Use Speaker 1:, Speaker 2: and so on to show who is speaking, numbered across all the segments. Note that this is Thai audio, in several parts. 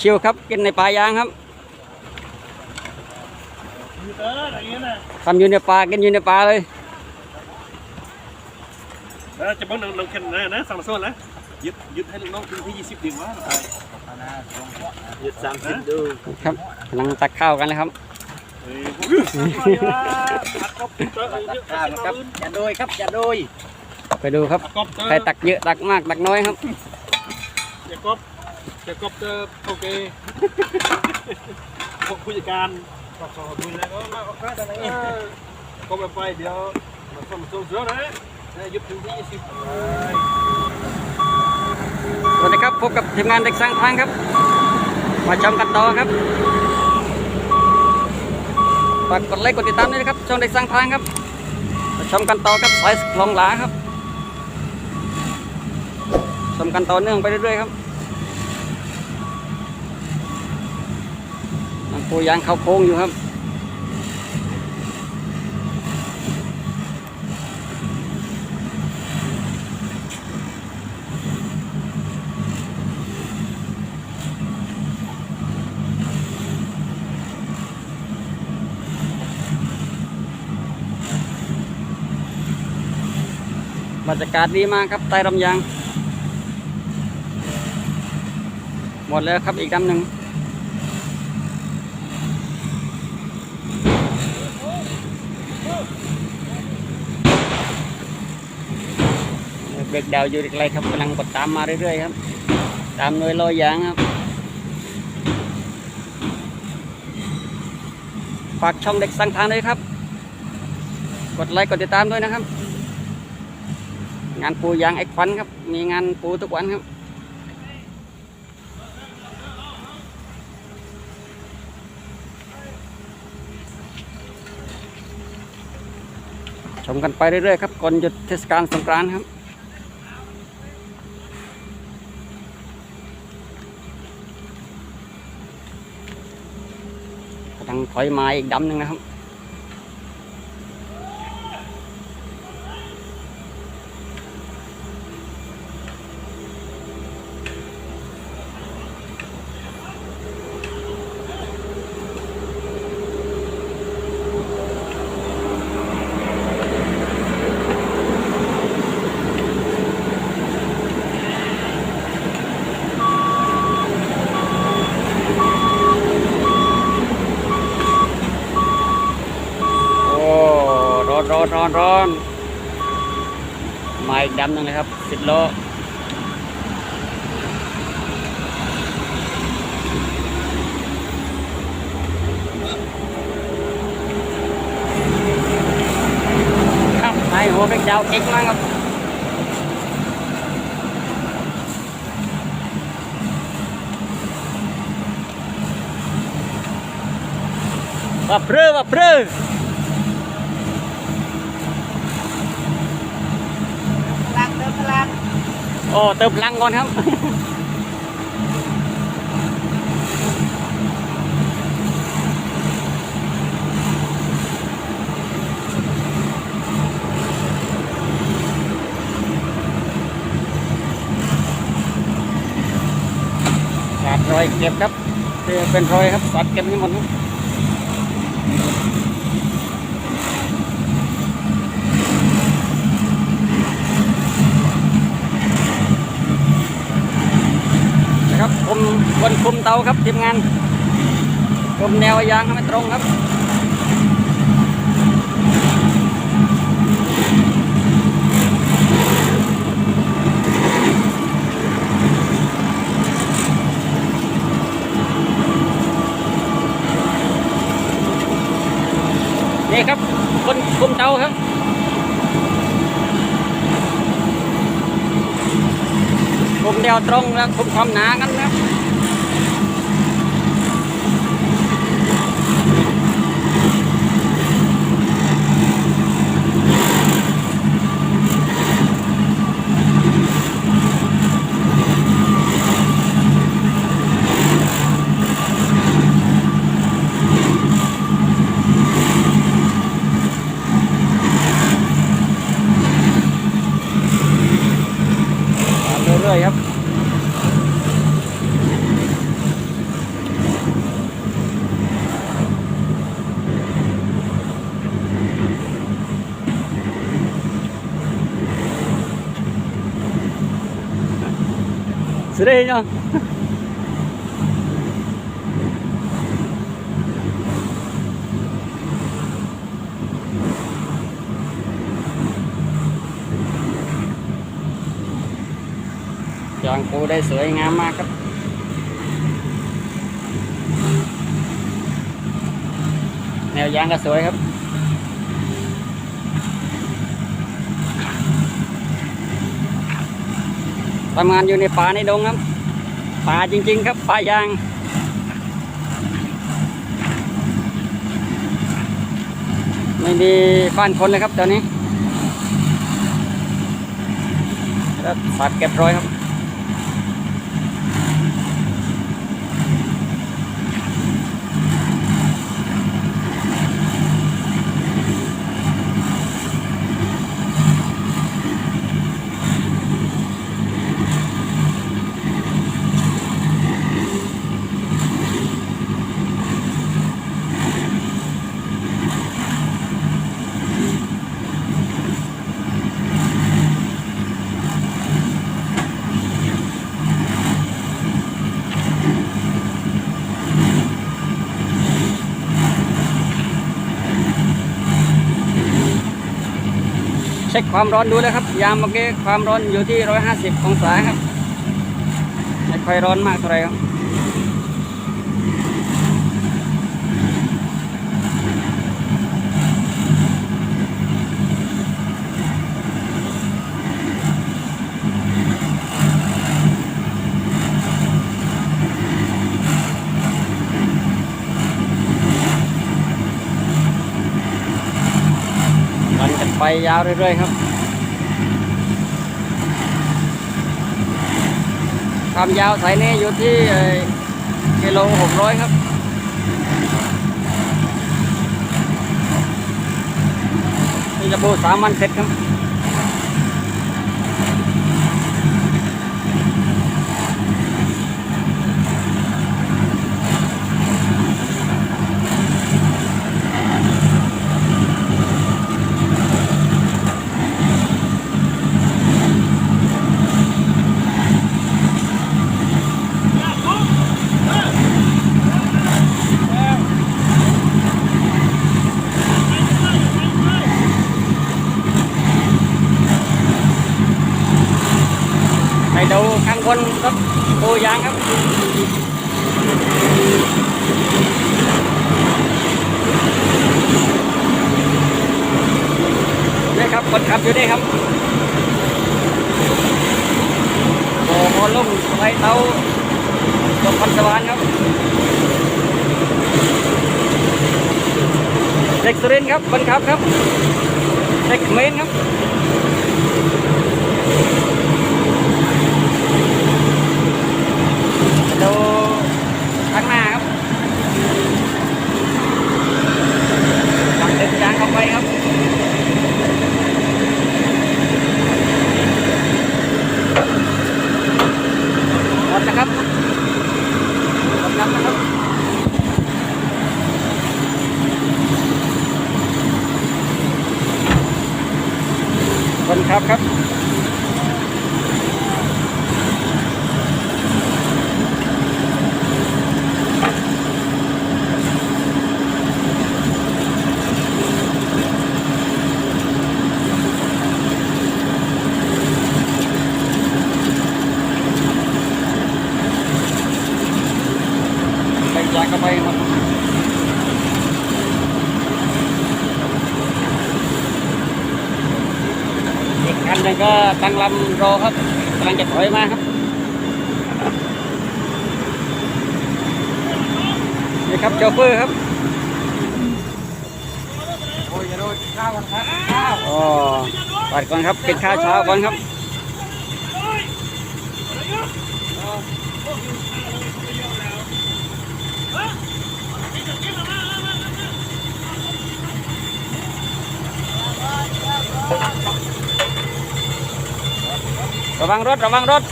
Speaker 1: ชิวๆครับกินในป่ายางครับ
Speaker 2: อยู่เตอร์อะไรเงี้ยนะ
Speaker 1: ทำอยู่ในป่ากินอยู่ในป่าเลย
Speaker 2: แล้วจะบ้องน้องน้องแคนนะนะสั่งมาโซ่นะยึดยึดให้ลูกน้องถึงที่ยี่สิบดีกว่าไป
Speaker 3: ยึดสามสิบดู
Speaker 1: ครับกำลังตักข้าวกันเลยครับ
Speaker 2: เฮ้ยพวกนี้อัดก๊อปเตอร์เยอะ
Speaker 3: ข้าวนะครับอย่าโดยครับอย่าโดย
Speaker 1: ไปดูครับ
Speaker 2: ก๊อปเตอร์
Speaker 1: ใครตักเยอะตักมากตักน้อยครับ
Speaker 2: อย่าก๊อ ปอย่าก๊อปเตอร์โอเคพวกผู้จัดการขอขอบคุณเลยก็มาเอาค่าอะไรก็ไปไปเดี๋ยวมาส่งส่งเสือนะยึดถึงที่ยี่สิบ
Speaker 1: สวัสดีครับพบกับทีมงานเด็กสร้างทางครับ มาชมกันต่อครับฝากกดไลค์กดติดตามด้วยนะครับช่องเด็กสร้างทางครับมาชมกันต่อครับสายคลองหลาครับชมกันต่อเนื่องไปเรื่อยๆครับ มันปูยางเข้าโค้งอยู่ครับบรรยากาศดีมากครับใต้ลำยาง หมดแล้วครับอีกดำหนึ่ง เด็กดาวอยู่ไกลครับกำลังกดตามมาเรื่อยๆครับ ตามหน่วยลอยยางครับฝากช่องเด็กสั่งทางด้วยครับ กดไลค์กดติดตามด้วยนะครับ งานปูยางไอ้ควันครับ มีงานปูทุกวันครับชมกันไปเรื่อยๆครับก่อนหยุดเทศกาลสงกรานต์ครับ ถอยมาอีกดำหนึ่งนะครับ อนร้อนร้อนร้อนมาอีกดำหนึ่งเลยครับสิบโลครับนายหัวเป็นเจ้าเอกมากครับว่าเปรือว่าเปรือ โอ้เติมพลังก่อนครับสาดรอยเก็บครับ เป็นรอยครับสาดเก็บให้หมดครับ คนคุมเตาครับทีมงานคุมแนวยางให้มันตรงครับนี่ครับคนคุมเตาครับคุมเดียวตรงแล้วคุมความหนากันนะครับตามเรื่อยๆครับ สุดเลยเนาะยางปูได้สวยงามมากครับ แนวยางก็สวยครับ ทำงานอยู่ในป่าในดงครับป่าจริง ๆ ครับป่ายางไม่มีบ้านคนเลยครับตอนนี้แล้วสัตว์เก็บรอยครับ เช็คความร้อนดูเลยครับ ยามเมื่อกี้ความร้อนอยู่ที่ 150 องศาครับ ไม่ค่อยร้อนมากเท่าไหรครับ ยาวเรื่อยๆครับความยาวสายนี้อยู่ที่กิโลหกร้อยครับนี่จะบูสามวันเสร็จครับ ให้ดูข้างบน ครับปูยางครับนี่ครับคนขับอยู่นี่ครับโอ้โหลุ่มไปเตาจบพันสวรรค์ครับเด็กสุรินครับคนขับครับเด็กเมรครับ ดูข้างหน้าครับหลังดึงยางเข้าไปครับ หมดนะครับกำลังนะครับ คนครับครับไปยางเข้าไปหมดอีกคัน หนึงก็ตั้งลำรอครับกำลังจะถอยมาครับนี่ครับโชเฟอร์ครับ
Speaker 2: โอ้ยอย่าโดนข้าวกันครับข้าว
Speaker 1: อ๋อปัดก่อนครับกินข้าวเช้าก่อนครับ ระวังรถระวังรถ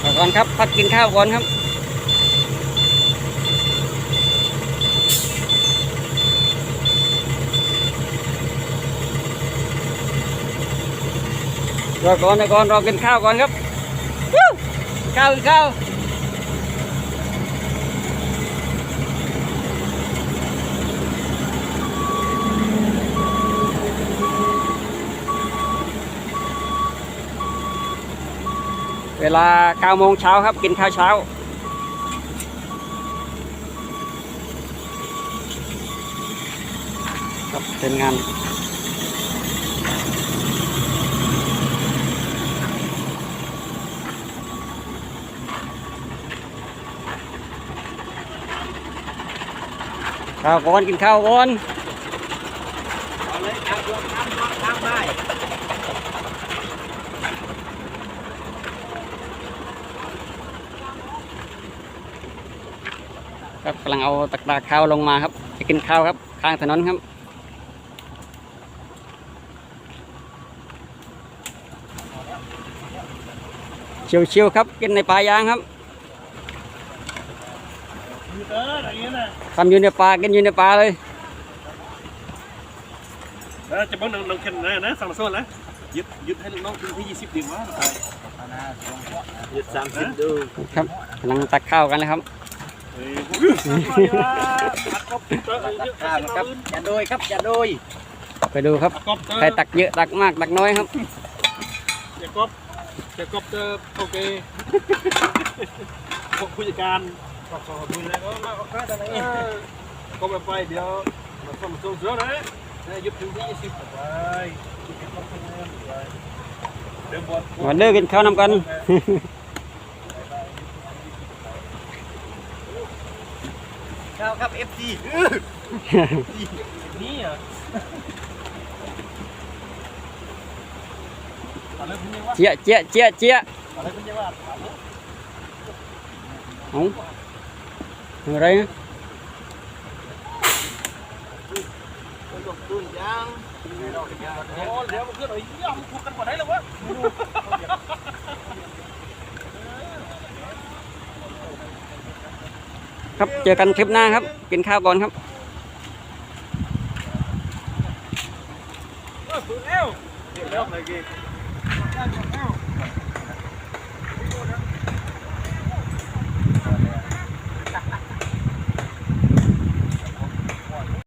Speaker 1: เอาก่อนครับพักกินข้าวก่อนครับรอก่อนรอก่อนรอกินข้าวก่อนครับวู้ข้าวกินข้าว เวลา9โมงเช้าครับกินข้าวเช้า ครับเป็นงานข้าวก่อนกินข้าวก่อน
Speaker 3: เอาเลยครับยกทำยกทำได้
Speaker 1: ครับ กำลังเอาตะกร้าข้าวลงมาครับ จะกินข้าวครับ ข้างถนนครับชิวๆครับ กินในป่ายางครับ
Speaker 2: ยูเตอร์อะไรเงี้ยนะ
Speaker 1: ทำอยู่ในป่ากินอยู่ในป่าเลย
Speaker 2: แล้วจะบอกน้องน้องเคนนะนะสั่งโซนนะยึดยึดให้ลูกน้องถึงที่ยี่สิบดีวะ
Speaker 3: หยุดสามสิบดู
Speaker 1: ครับกำลังตักข้าวกันเลยครับ
Speaker 2: เฮ้ยอัดกบเตอร์
Speaker 3: ข้ามครับจะโดยครับจะโดย
Speaker 1: ไปดูครับ
Speaker 2: อัดกบเตอร์
Speaker 1: ใครตักเยอะตักมากตักน้อยครับ
Speaker 2: จะกบจะกบเตอร์โอเคพวกผู้จัดการขอบขอบคุณเลยก็มาเอาค่าแต่ไหนก็ไปเดี๋ยวมาส่งส่งเสือนะยึดถึงที่ยี่สิบไปยึดถึงที่ยี่สิบไปเดี๋ยวบอล
Speaker 1: วันเด้อกินข้าวนำกัน
Speaker 3: ข้าวครับ FC
Speaker 2: นี่อะอะไรคุณยังว่า
Speaker 1: เจี๊ยะเจี๊ยะเจี๊ยะเจี๊ยะ
Speaker 2: อะไรคุณยังว่า
Speaker 1: เอาอะไรนะ
Speaker 3: ยกตุ้นยาง
Speaker 2: โอ้เดี๋ยวมันขึ้นไอ้ย่อมพูดกันหมดได้เลยวะ
Speaker 1: ครับ เจอกันคลิปหน้าครับ กินข้าวก่อนครับ
Speaker 2: เร็วเร็วเลยกิน